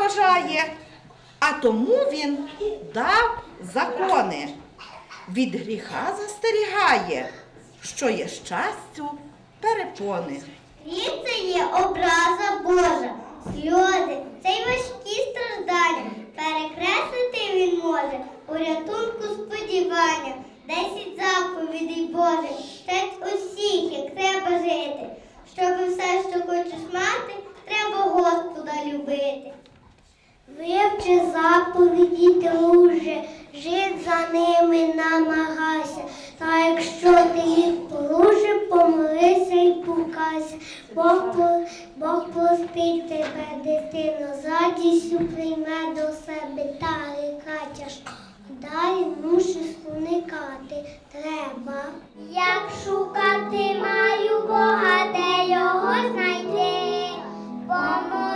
бажає, а тому він дав закони. Від гріха застерігає, що є щастю перепони. Гріх це є образа Божа, сльози, це й важкі страждання. Перекреслити він може у рятунку сподівання. Десять заповідей Божих, вчать усіх, як треба жити. Щоб все, що хочеш мати, треба Господа любити. Вивчи заповіді, друже, жить за ними намагайся. Та якщо ти їх порушив, помолися і покайся. Бог, Бог простить тебе, дитино, з радістю прийме до себе та ріка тяжка. Далі мусиш уникати треба. Як шукати маю Бога, де його знайти, mama.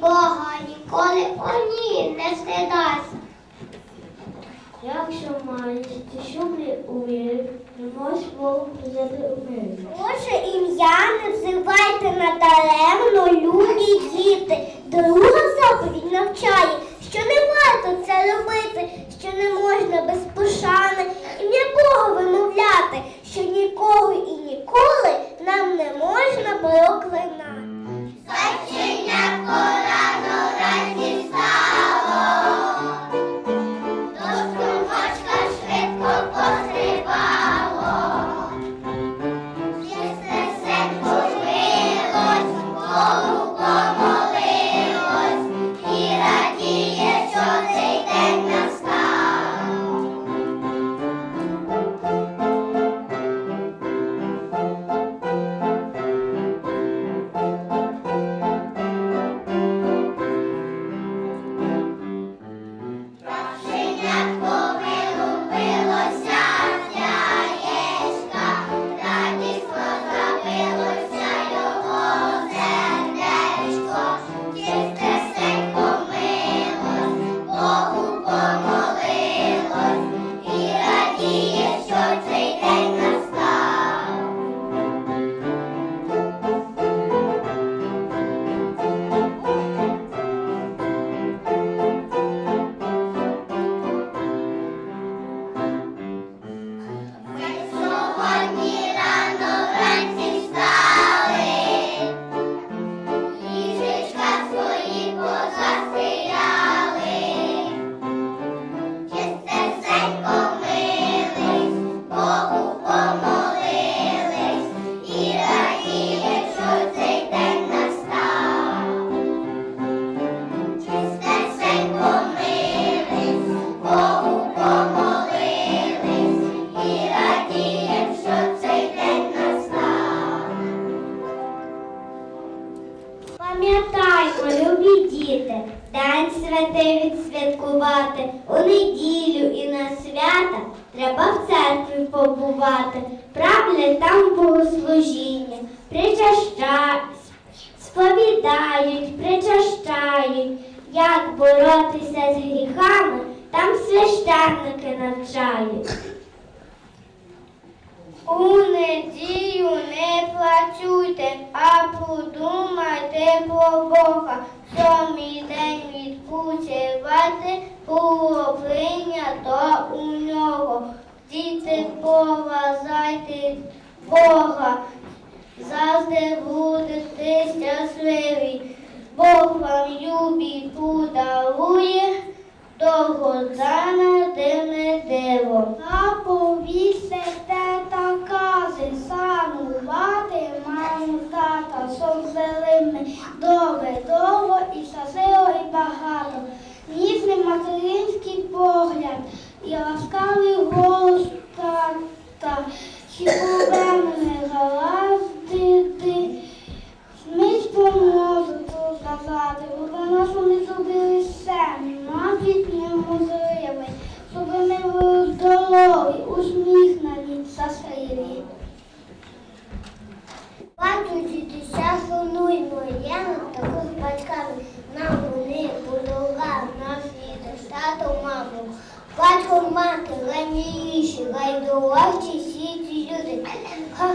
Бога ніколи о ні не стидайся. Якщо маєш ті шумлі у вірі, не можеш Богу призяти у мирі. Боже ім'я не взивайте надаремно, любі діти. Друга заповідь навчає, що не варто це робити, що не можна без пошани ім'я Бога вимовляти, що ніколи Thank you. Боротися з гріхами, там священники навчають. У неділю не працюйте, а подумайте про Бога. Сьомий день відпочивати було прийнято у нього. Діти, поважайте Бога, завжди будете щасливі. Вам любі подарує, довгодане дивне диво. А повісите та кази, санувати маму тата, сон зелений, довге, довго і щасливо і багато. Ніжний материнський погляд і ласкавий голос тата, Батько, мати, ланіші, гайдувачі, всі ці люди. Ха-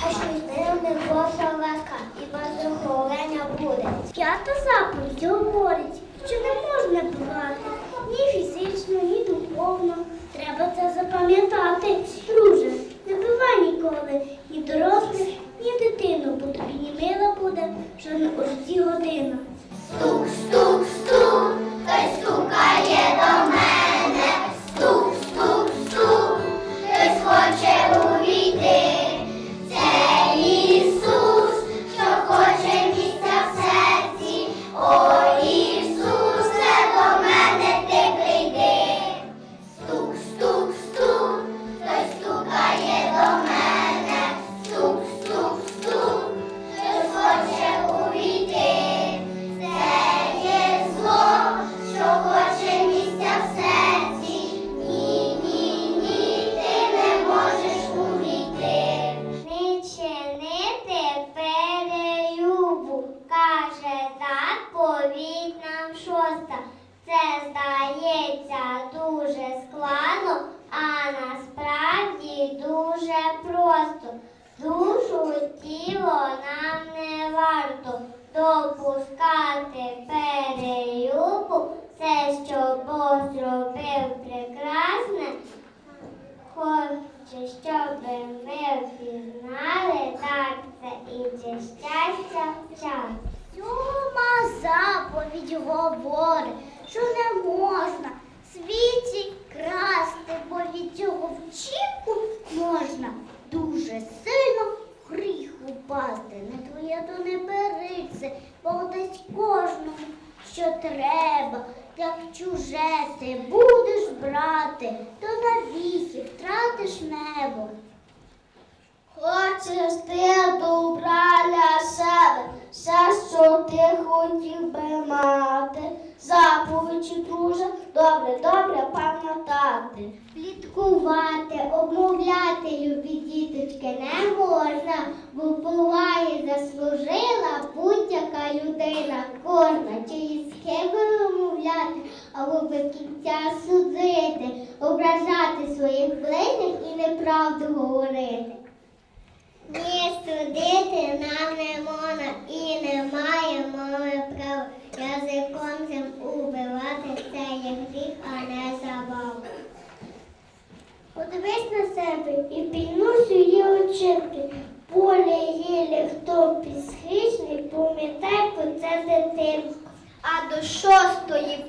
Хай щось не Божа ласка і безохолення буде. П'ята заповідь говорить, що не можна брати ні фізично, ні духовно. Треба це запам'ятати. Друже, не бувай ніколи ні дорослих, ні дитину, бо тобі ні мила буде, що не у житті година. Стук, стук, дасть кожному, що треба, як чуже ти будеш брати, то навіки втратиш небо. Хочеш ти добра для себе, все, що ти хотів би мати. Заповіді, друже, добре, добре пам'ятати. Пліткувати, обмовляти любі діточки не можна, бо поваги заслужила будь-яка людина, кожна чиїсь схеми вимовляти, або без кінця судити, ображати своїх ближніх і неправду говорити. Ні, судити нам не можна і не маємо ми права язиком цим убивати це є гріх, а не забава. Подивись на себе і пільнуй свої очинки. Поле гілі, хто підсхичний, пам'ятай про це дитинство. А до шостої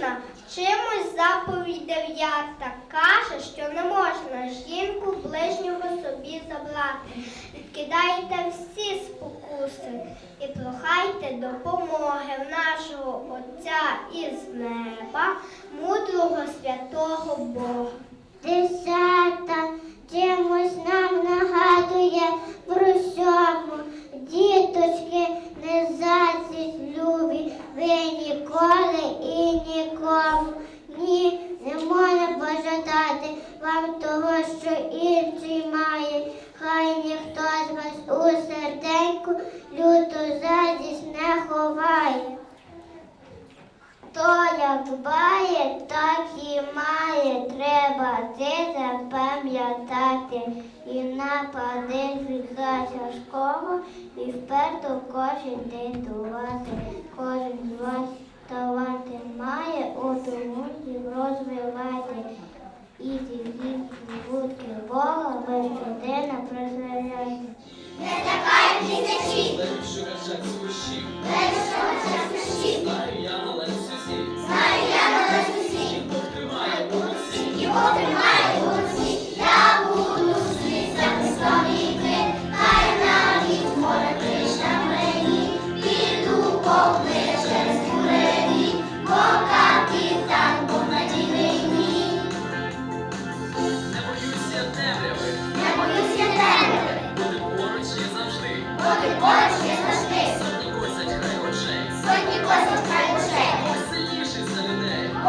подібна чимось заповідь дев'ята каже, що не можна жінку ближнього собі забрати. Відкидайте всі спокуси і прохайте допомоги в нашого Отця із неба, мудрого святого Бога. Десята чимось нам нагадує про сьому. Діточки, один. І нападе життя школа, і вперто кожен день давати. Кожен з вас давати має, у тому розвивати. І зі будки Бога ви щоденно прославляйте. Не така місячі, не чужа не чужа.